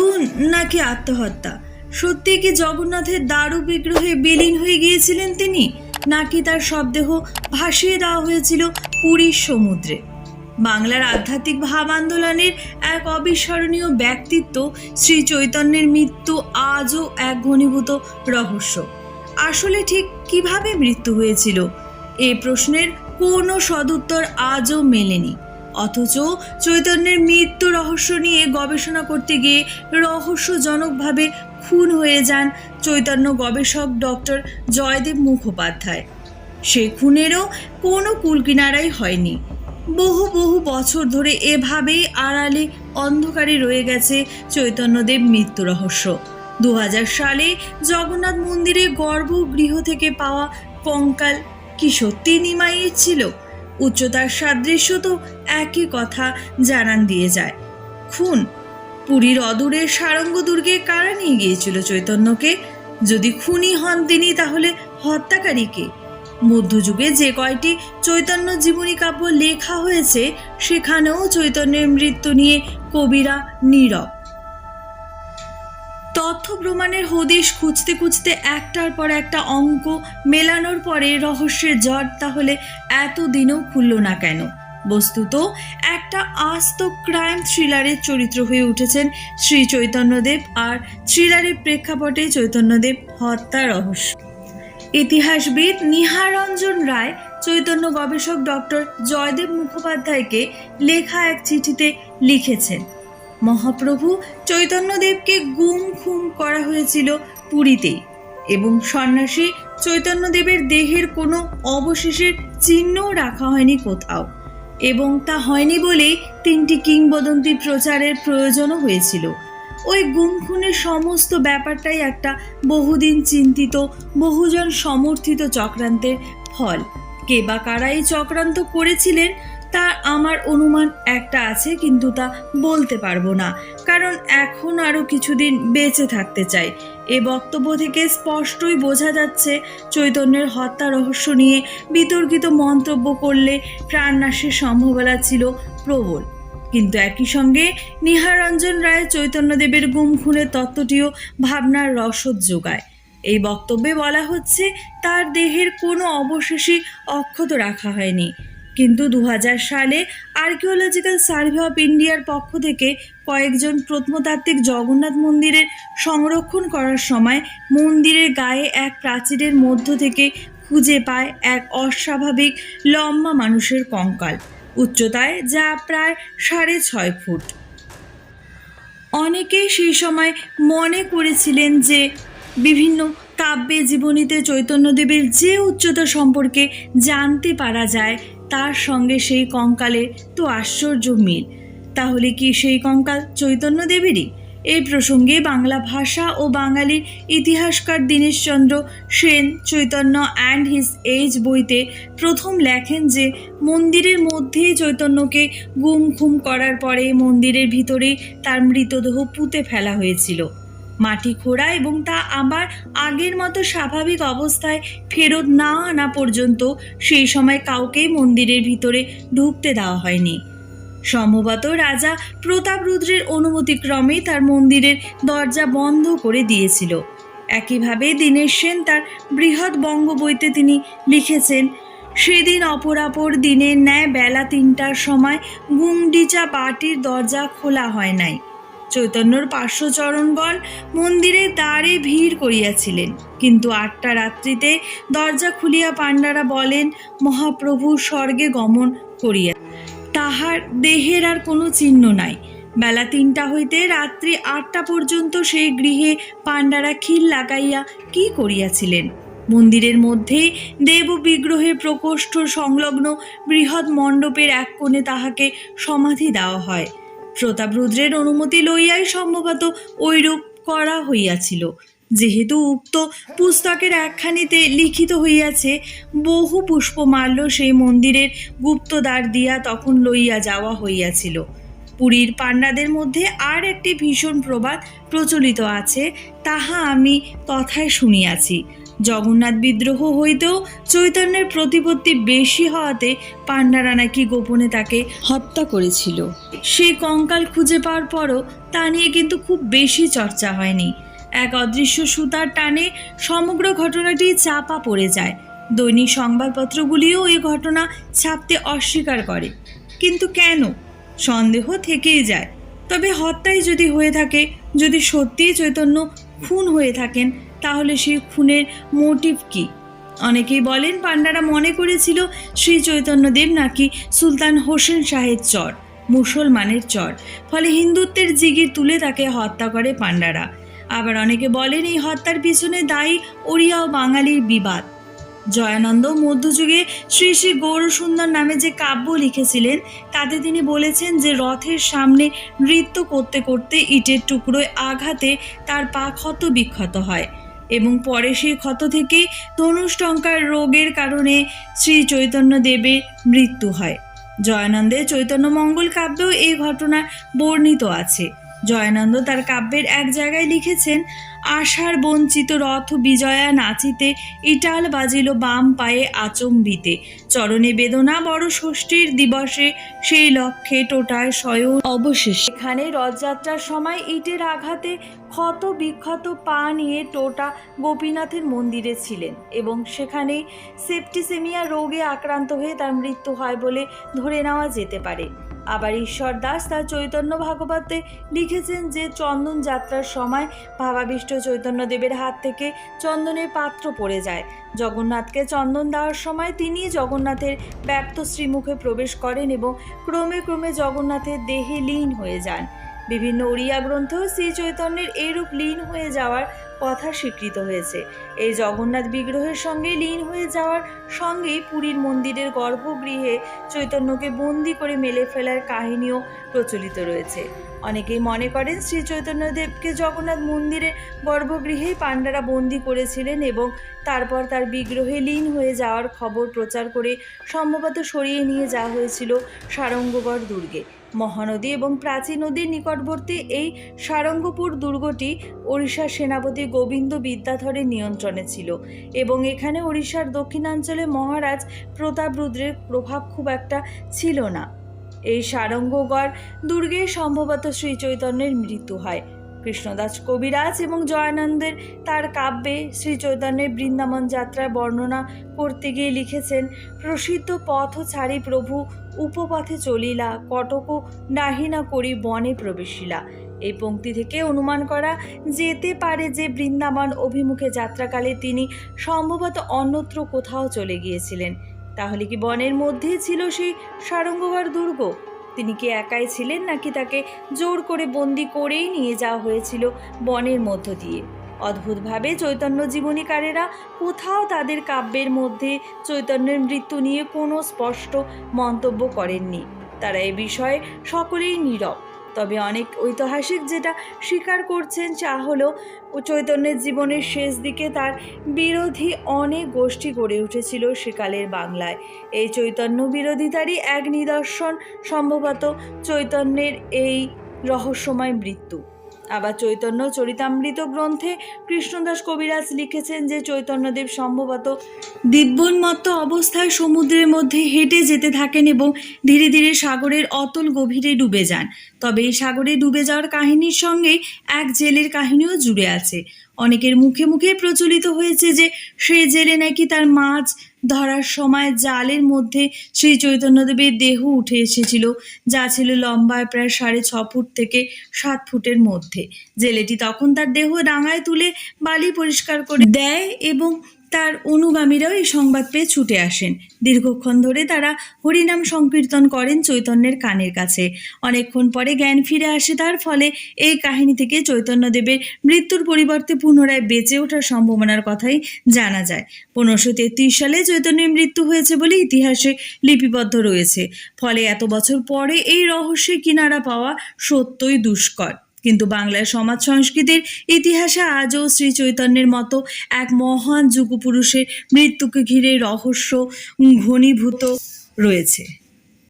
খুন নাকি আত্মহত্যা? সত্যি কি জগন্নাথের দারু বিগ্রহে বিলীন হয়ে গিয়েছিলেন তিনি? নাকি তার শবদেহ ভাসিয়ে দেওয়া হয়েছিল পুরীর সমুদ্রে? বাংলার আধ্যাত্মিক ভাব আন্দোলনের এক অবিস্মরণীয় ব্যক্তিত্ব শ্রী চৈতন্যের মৃত্যু আজও এক ঘনীভূত রহস্য। আসলে ঠিক কীভাবে মৃত্যু হয়েছিল? এ প্রশ্নের কোনো সদুত্তর আজও মেলেনি। অথচ চৈতন্যের মৃত্যু রহস্য নিয়ে গবেষণা করতে গিয়ে রহস্যজনকভাবে খুন হয়ে যান চৈতন্য গবেষক ডক্টর জয়দেব মুখোপাধ্যায়। সে খুনেরও কোনো কুলকিনারাই হয়নি। বহু বহু বছর ধরে এভাবেই আড়ালে অন্ধকারে রয়ে গেছে চৈতন্যদেব মৃত্যু রহস্য। দু হাজার সালে জগন্নাথ মন্দিরে গর্ভগৃহ থেকে পাওয়া কঙ্কাল কি সত্যি নিমাইয়ের ছিল? উচ্চতার সাদৃশ্য তো একই কথা জানান দিয়ে যায়। খুন, পুরীর অদূরের সারঙ্গ দুর্গে কারা নিয়ে গিয়েছিল চৈতন্যকে? যদি খুনি হন তিনি, তাহলে হত্যাকারীকে মধ্যযুগে যে কয়টি চৈতন্য জীবনী কাব্য লেখা হয়েছে, সেখানেও চৈতন্যের মৃত্যু নিয়ে কবিরা নীরব। তথ্য প্রমাণের হদিশ খুঁজতে খুঁজতে একটার পর একটা অঙ্ক মেলানোর পরে রহস্যের জট তাহলে এতদিনও খুলল না কেন? বস্তুত একটা আস্ত ক্রাইম থ্রিলারের চরিত্র হয়ে উঠেছেন শ্রী চৈতন্যদেব আর থ্রিলারের প্রেক্ষাপটে চৈতন্যদেব হত্যা রহস্য। ইতিহাসবিদ নিহারঞ্জন রায়, চৈতন্য গবেষক ডক্টর জয়দেব মুখোপাধ্যায়কে লেখা এক চিঠিতে লিখেছেন। মহাপ্রভু চৈতন্যদেবকে গুম খুম করা হয়েছিল পুরীতেই এবং সন্ন্যাসী চৈতন্যদেবের দেহের কোনো অবশেষের চিহ্নও রাখা হয়নি কোথাও এবং তা হয়নি বলেই তিনটি কিংবদন্তি প্রচারের প্রয়োজনও হয়েছিল। ওই গুম খুনের সমস্ত ব্যাপারটাই একটা বহুদিন চিন্তিত, বহুজন সমর্থিত চক্রান্তের ফল। কে বা কারা এই চক্রান্ত করেছিলেন তা আমার অনুমান একটা আছে, কিন্তু তা বলতে পারব না। কারণ এখন আরও কিছুদিন বেঁচে থাকতে চাই। এ বক্তব্য থেকে স্পষ্টই বোঝা যাচ্ছে, চৈতন্যের হত্যা রহস্য নিয়ে বিতর্কিত মন্তব্য করলে প্রাণনাশের সম্ভাবনা ছিল প্রবল। কিন্তু একই সঙ্গে নিহারঞ্জন রায় চৈতন্যদেবের গুম খুনের তত্ত্বটিও ভাবনার রসদ যোগায়। এই বক্তব্যে বলা হচ্ছে, তার দেহের কোনো অবশেষই অক্ষত রাখা হয়নি। কিন্তু দু হাজার সালে আর্কিওলজিক্যাল সার্ভে অফ ইন্ডিয়ার পক্ষ থেকে কয়েকজন প্রত্নতাত্ত্বিক জগন্নাথ মন্দিরের সংরক্ষণ করার সময় মন্দিরের গায়ে এক প্রাচীরের মধ্য থেকে খুঁজে পায় এক অস্বাভাবিক লম্বা মানুষের কঙ্কাল, উচ্চতায় যা প্রায় সাড়ে ছয় ফুট। অনেকেই সেই সময় মনে করেছিলেন যে বিভিন্ন কাব্যে জীবনীতে চৈতন্যদেবের যে উচ্চতা সম্পর্কে জানতে পারা যায় তার সঙ্গে সেই কঙ্কালের তো আশ্চর্য মিল। তাহলে কি সেই কঙ্কাল চৈতন্যদেবেরই? এই প্রসঙ্গে বাংলা ভাষা ও বাঙালির ইতিহাসকার Dineshchandra Sen, Chaitanya and his age বইতে প্রথম লেখেন যে, মন্দিরের মধ্যেই চৈতন্যকে গুম খুম করার পরে মন্দিরের ভিতরেই তার মৃতদেহ পুঁতে ফেলা হয়েছিল। মাটি খোঁড়া এবং তা আবার আগের মতো স্বাভাবিক অবস্থায় ফেরত না আনা পর্যন্ত সেই সময় কাউকেই মন্দিরের ভিতরে ঢুকতে দেওয়া হয়নি। সম্ভবত রাজা প্রতাপরুদ্রের অনুমতিক্রমে তার মন্দিরের দরজা বন্ধ করে দিয়েছিল। একইভাবে দীনেশ সেন তার বৃহৎ বঙ্গ বইতে তিনি লিখেছেন, সেদিন অপরাপর দিনের ন্যায় বেলা তিনটার সময় গুমডিচা বাটির দরজা খোলা হয় নাই। চৈতন্যর পার্শ্বচরণগণ মন্দিরের দ্বারে ভিড় করিয়াছিলেন। কিন্তু আটটা রাত্রিতে দরজা খুলিয়া পাণ্ডারা বলেন, মহাপ্রভু স্বর্গে গমন করিয়া তাহার দেহের আর কোনো চিহ্ন নাই। বেলা তিনটা হইতে রাত্রি আটটা পর্যন্ত সেই গৃহে পাণ্ডারা খিল লাগাইয়া কি করিয়াছিলেন? মন্দিরের মধ্যে দেব বিগ্রহের প্রকোষ্ঠ সংলগ্ন বৃহৎ মণ্ডপের এক কোণে তাহাকে সমাধি দেওয়া হয়। প্রতাপরুদ্রের অনুমতি লইয়াই সম্ভবত ঐরূপ করা হইয়াছিল। যেহেতু উক্ত পুস্তকের একখানিতে লিখিত হইয়াছে, বহু পুষ্পমাল্য সেই মন্দিরের গুপ্তদ্বার দিয়া তখন লইয়া যাওয়া হইয়াছিল। পুরীর পান্ডাদের মধ্যে আর একটি ভীষণ প্রবাদ প্রচলিত আছে, তাহা আমি তথায় শুনিয়াছি। জগন্নাথ বিদ্রোহ হইতেও চৈতন্যের প্রতিপত্তি বেশি হওয়াতে পাণ্ডারা নাকি গোপনে তাকে হত্যা করেছিল? সেই কঙ্কাল খুঁজে পাওয়ার পরও তা নিয়ে কিন্তু খুব বেশি চর্চা হয়নি। এক অদৃশ্য সুতার টানে সমগ্র ঘটনাটি চাপা পড়ে যায়। দৈনিক সংবাদপত্রগুলিও এই ঘটনা ছাপতে অস্বীকার করে। কিন্তু কেন? সন্দেহ থেকেই যায়। তবে হত্যাই যদি হয়ে থাকে, যদি সত্যিই চৈতন্য খুন হয়ে থাকেন তাহলে সেই খুনের মোটিভ কি? অনেকেই বলেন, পাণ্ডারা মনে করেছিল শ্রী চৈতন্যদেব নাকি সুলতান হোসেন শাহের চর, মুসলমানের চর। ফলে হিন্দুত্বের জিগির তুলে তাকে হত্যা করে পাণ্ডারা। আবার অনেকে বলেন, এই হত্যার পিছনে দায়ী ওড়িয়া ও বাঙালির বিবাদ। জয়ানন্দ মধ্যযুগে শ্রী শ্রী গৌরসুন্দর নামে যে কাব্য লিখেছিলেন, তাতে তিনি বলেছেন যে রথের সামনে নৃত্য করতে করতে ইটের টুকরোয় আঘাতে তার পা ক্ষত বিক্ষত হয়। এবং পরে সেই ক্ষত থেকেই তনুষ্টঙ্কার রোগের কারণে শ্রী চৈতন্য দেবের মৃত্যু হয়। জয়ানন্দের চৈতন্য মঙ্গল কাব্যেও এই ঘটনা বর্ণিত আছে। জয়ানন্দ তার কাব্যের এক জায়গায় লিখেছেন আশার বঞ্চিত রথ বিজয়া নাচিতে ইটাল বাজিল বাম পায়ে আচম্বিতে। চরণে বেদনা বড় ষষ্ঠীর দিবসে সেই লক্ষ্যে টোটায় স্বয়ং অবশেষ। এখানে রথযাত্রার সময় ইটের আঘাতে ক্ষত বিক্ষত পা নিয়ে টোটা গোপীনাথের মন্দিরে ছিলেন এবং সেখানেই সেপ্টিসেমিয়া রোগে আক্রান্ত হয়ে তার মৃত্যু হয় বলে ধরে নেওয়া যেতে পারে। আবার ঈশ্বর দাস তার চৈতন্য ভাগবতে লিখেছেন যে চন্দন যাত্রার সময় ভাবাবিষ্ট চৈতন্যদেবের হাত থেকে চন্দনের পাত্র পড়ে যায়। জগন্নাথকে চন্দন দেওয়ার সময় তিনি জগন্নাথের ব্যক্ত শ্রীমুখে প্রবেশ করেন এবং ক্রমে ক্রমে জগন্নাথের দেহে লীন হয়ে যান। বিভিন্ন ওড়িয়া গ্রন্থেও শ্রী চৈতন্যের এইরূপ লীন হয়ে যাওয়ার কথা স্বীকৃত হয়েছে। এই জগন্নাথ বিগ্রহের সঙ্গে লীন হয়ে যাওয়ার সঙ্গেই পুরীর মন্দিরের গর্ভগৃহে চৈতন্যকে বন্দি করে মেলে ফেলার কাহিনীও প্রচলিত রয়েছে। অনেকেই মনে করেন শ্রী চৈতন্যদেবকে জগন্নাথ মন্দিরের গর্ভগৃহেই পাণ্ডারা বন্দি করেছিলেন এবং তারপর তার বিগ্রহে লীন হয়ে যাওয়ার খবর প্রচার করে সম্ভবত সরিয়ে নিয়ে যাওয়া হয়েছিল সারঙ্গগড় দুর্গে। মহানদী এবং প্রাচীন নদীর নিকটবর্তী এই সারঙ্গপুর দুর্গটি ওড়িশার সেনাপতি গোবিন্দ বিদ্যাধরের নিয়ন্ত্রণে ছিল এবং এখানে ওড়িশার দক্ষিণাঞ্চলে মহারাজ প্রতাপ রুদ্রের প্রভাব খুব একটা ছিল না। এই সারঙ্গগড় দুর্গে সম্ভবত শ্রী চৈতন্যের মৃত্যু হয়। কৃষ্ণদাস কবিরাজ এবং জয়ানন্দের তার কাব্যে শ্রী চৈতন্যের বৃন্দাবন যাত্রার বর্ণনা করতে গিয়ে লিখেছেন, প্রসিদ্ধ পথ ছাড়ি প্রভু, উপপথে চলিলা, কটক নাহিনা করি বনে প্রবেশিলা এই পংক্তি থেকে অনুমান করা যেতে পারে যে বৃন্দাবন অভিমুখে যাত্রাকালে তিনি সম্ভবত অন্যত্র কোথাও চলে গিয়েছিলেন। তাহলে কি বনের মধ্যেই ছিল সেই সারঙ্গবার দুর্গ? তিনি কি একাই ছিলেন নাকি তাকে জোর করে বন্দি করেই নিয়ে যাওয়া হয়েছিল বনের মধ্য দিয়ে? অদ্ভুতভাবে চৈতন্য জীবনীকারেরা কোথাও তাদের কাব্যের মধ্যে চৈতন্যের মৃত্যু নিয়ে কোনো স্পষ্ট মন্তব্য করেননি। তারা এ বিষয়ে সকলেই নীরব। তবে অনেক ঐতিহাসিক যেটা স্বীকার করছেন তা হলো চৈতন্যের জীবনের শেষ দিকে তার বিরোধী অনেক গোষ্ঠী গড়ে উঠেছিল সেকালের বাংলায়। এই চৈতন্য বিরোধিতারই এক নিদর্শন সম্ভবত চৈতন্যের এই রহস্যময় মৃত্যু। আবার চৈতন্য চরিতামৃত গ্রন্থে কৃষ্ণদাস কবিরাজ লিখেছেন যে চৈতন্যদেব সম্ভবত দিব্যন্মত্ত অবস্থায় সমুদ্রের মধ্যে হেঁটে যেতে থাকেন এবং ধীরে ধীরে সাগরের অতল গভীরে ডুবে যান। তবে এই সাগরে ডুবে যাওয়ার কাহিনীর সঙ্গে এক জেলের কাহিনীও জুড়ে আছে। অনেকের মুখে মুখে প্রচলিত হয়েছে যে সেই জেলে নাকি তার মাছ ধরার সময় জালের মধ্যে শ্রী চৈতন্যদেবের দেহ উঠে এসেছিল, যা ছিল লম্বায় প্রায় সাড়ে ছ ফুট থেকে সাত ফুটের মধ্যে। জেলেটি তখন তার দেহ ডাঙায় তুলে বালি পরিষ্কার করে দেয় এবং তার অনুগামীরাও এই সংবাদ পেয়ে ছুটে আসেন। দীর্ঘক্ষণ ধরে তারা হরিনাম সংকীর্তন করেন চৈতন্যের কানের কাছে। অনেকক্ষণ পরে জ্ঞান ফিরে আসে তার ফলে এই কাহিনী থেকে চৈতন্যদেবের মৃত্যুর পরিবর্তে পুনরায় বেঁচে ওঠার সম্ভাবনার কথাই জানা যায়। পনেরোশো তেত্রিশ সালে চৈতন্যের মৃত্যু হয়েছে বলে ইতিহাসে লিপিবদ্ধ রয়েছে। ফলে এত বছর পরে এই রহস্যের কিনারা পাওয়া সত্যই দুষ্কর। কিন্তু বাংলার সমাজ সংস্কৃতির ইতিহাসে আজও শ্রী চৈতন্যের মতো এক মহান যুগপুরুষের মৃত্যুকে ঘিরে রহস্য ঘনীভূত রয়েছে।